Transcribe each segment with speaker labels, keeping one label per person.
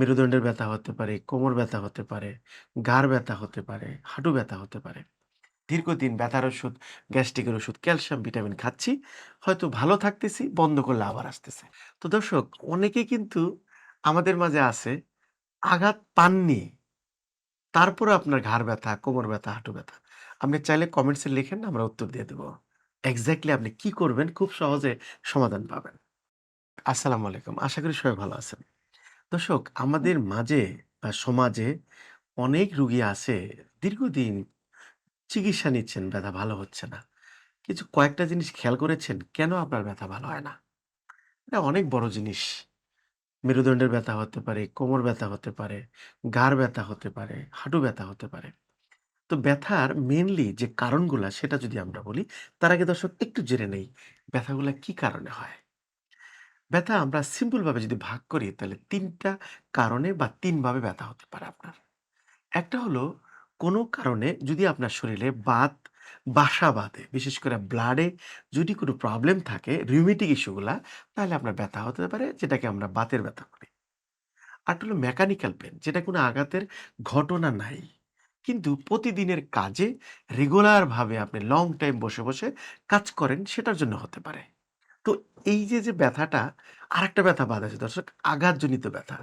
Speaker 1: মেরুদণ্ডের ব্যথা হতে পারে, কোমর ব্যথা হতে পারে, ঘাড় ব্যথা হতে পারে, হাঁটু ব্যথা হতে পারে। দীর্ঘদিন ব্যথার ওষুধ, গ্যাস্ট্রিকের ওষুধ, ক্যালসিয়াম, ভিটামিন খাচ্ছি। হয়তো ভালো থাকতেছি, বন্ধ করলে আবার আসতেছে। তো দর্শক অনেকে কিন্তু আমাদের মাঝে আছে, আঘাত পাননি। তারপরেও আপনার ঘাড় ব্যথা, কোমর ব্যথা, হাঁটু ব্যথা। আপনি চাইলে কমেন্টসে লিখেন, আমরা উত্তর দিয়ে দেবো এক্সাক্টলি আপনি কি করবেন খুব সহজে সমাধান পাবেন। আসসালামু আলাইকুম। আশা করি সবাই ভালো আছেন। দর্শক আমাদের মাঝে বা সমাজে অনেক রুগী আছে দীর্ঘদিন চিকিৎসা নিচ্ছেন, ব্যথা ভালো হচ্ছে না। কিছু কয়েকটা জিনিস খেয়াল করেছেন কেন আপনার ব্যথা ভালো হয় না? এটা অনেক বড় জিনিস। মেরুদণ্ডের ব্যথা হতে পারে, কোমর ব্যথা হতে পারে, ঘাড় ব্যথা হতে পারে, হাঁটু ব্যথা হতে পারে। তো ব্যথার মেনলি যে কারণগুলা সেটা যদি আমরা বলি, তার আগে দর্শক একটু জেনে নেই ব্যথাগুলা কি কারণে হয়? ব্যথা আমরা সিম্পল ভাবে যদি ভাগ করি তাহলে ৩ টা কারণে বা ৩ ভাবে ব্যথা হতে পারে আপনার। একটা হলো কোনো কারণে যদি আপনার শরীরে বাত বাসা বাঁধে, বিশেষ করে ব্লাডে যদি কোনো প্রবলেম থাকে রিউমেটিক ইস্যু গুলা তাহলে আপনার ব্যথা হতে পারে যেটাকে আমরা বাতের ব্যথা বলি। আরেকটা হলো মেকানিক্যাল পেইন যেটা কোনো আঘাতের ঘটনা নাই। কিন্তু প্রতিদিনের কাজে রেগুলার ভাবে আপনি লং টাইম বসে, বসে কাজ করেন সেটার জন্য হতে পারে। তো এই যে, যে ব্যথাটা আর একটা ব্যথা বাদ আছে দর্শক আঘাতজনিত ব্যথা।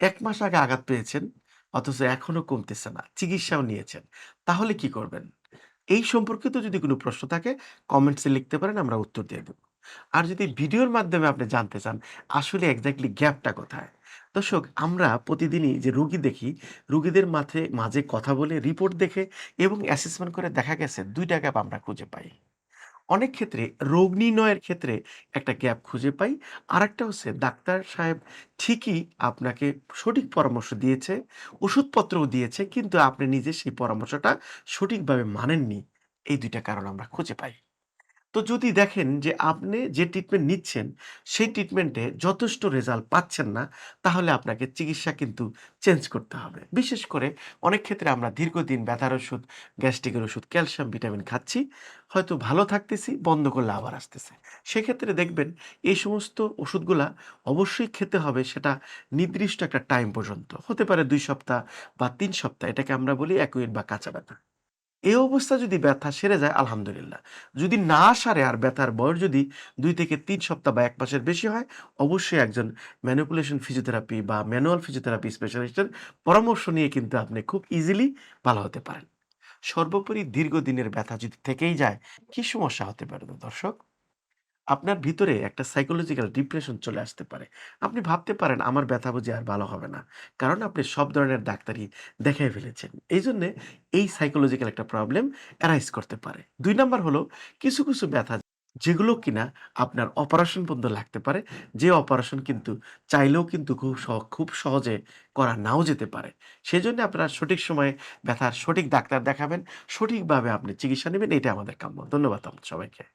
Speaker 1: এক মাস আগে আঘাত পেয়েছেন অথচ এখনও কমতেছে না। চিকিৎসাও নিয়েছেন। তাহলে কি করবেন? এই সম্পর্কিত যদি কোনো প্রশ্ন থাকে কমেন্টসে লিখতে পারেন আমরা উত্তর দিয়ে দেব। আর যদি ভিডিওর মাধ্যমে আপনি জানতে চান আসলে এক্সাক্টলি গ্যাপটা কোথায়? দর্শক আমরা প্রতিদিনই যে রুগী দেখি, রুগীদের মাঝে মাঝে কথা বলে রিপোর্ট দেখে এবং অ্যাসেসমেন্ট করে দেখা গেছে দুইটা গ্যাপ আমরা খুঁজে পাই। অনেক ক্ষেত্রে রোগ নির্ণয়ের ক্ষেত্রে একটা গ্যাপ খুঁজে পাই। আর একটা হচ্ছে ডাক্তার সাহেব ঠিকই আপনাকে সঠিক পরামর্শ দিয়েছে, ওষুধপত্রও দিয়েছে কিন্তু আপনি নিজে সেই পরামর্শটা সঠিকভাবে মানেননি। এই দুইটা কারণ আমরা খুঁজে পাই। তো যদি দেখেন যে আপনি যে ট্রিটমেন্ট নিচ্ছেন সেই ট্রিটমেন্টে যথেষ্ট রেজাল্ট পাচ্ছেন না, তাহলে আপনাকে চিকিৎসা কিন্তু চেঞ্জ করতে হবে। বিশেষ করে অনেক ক্ষেত্রে আমরা দীর্ঘদিন ব্যথার ওষুধ, গ্যাস্ট্রিকের ওষুধ, ক্যালসিয়াম, ভিটামিন খাচ্ছি। হয়তো ভালো থাকতেছি, বন্ধ করলে আবার আসতেছে। সেক্ষেত্রে দেখবেন এই সমস্ত ওষুধগুলা অবশ্যই খেতে হবে সেটা নির্দিষ্ট একটা টাইম পর্যন্ত। হতে পারে দুই সপ্তাহ বা তিন সপ্তাহ এটাকে আমরা বলি অ্যাকুয়েট বা কাঁচা ব্যথা। এই অবস্থা যদি ব্যথা সেরে যায় আলহামদুলিল্লাহ। যদি না সারে আর ব্যথার বয়স যদি দুই থেকে তিন সপ্তাহ বা এক মাসের বেশি হয়, অবশ্যই একজন ম্যানুপুলেশন ফিজিওথেরাপি বা ম্যানুয়াল ফিজিওথেরাপি স্পেশালিস্টের পরামর্শ নিয়ে কিন্তু আপনি খুব ইজিলি ভালো হতে পারেন। সর্বোপরি দীর্ঘদিনের ব্যথা যদি থেকেই যায়, কি সমস্যা হতে পারে দর্শক? আপনার ভিতরে একটা সাইকোলজিক্যাল ডিপ্রেশন চলে আসতে পারে। আপনি ভাবতে পারেন আমার ব্যথা বুঝি আর ভালো হবে না। কারণ আপনি সব ধরনের ডাক্তারই দেখাই ফেলেছেন। এই জন্যে এই সাইকোলজিক্যাল একটা প্রবলেম অ্যারাইজ করতে পারে। দুই নাম্বার হলো কিছু, কিছু ব্যথা যেগুলো কিনা আপনার অপারেশন পর্যন্ত লাগতে পারে। যে অপারেশন কিন্তু চাইলেও কিন্তু খুব খুব সহজে করা নাও যেতে পারে। সেজন্য আপনারা সঠিক সময়ে ব্যথার সঠিক ডাক্তার দেখাবেন, সঠিকভাবে আপনি চিকিৎসা নিবেন এটা আমাদের কাম্য। ধন্যবাদ সবাইকে।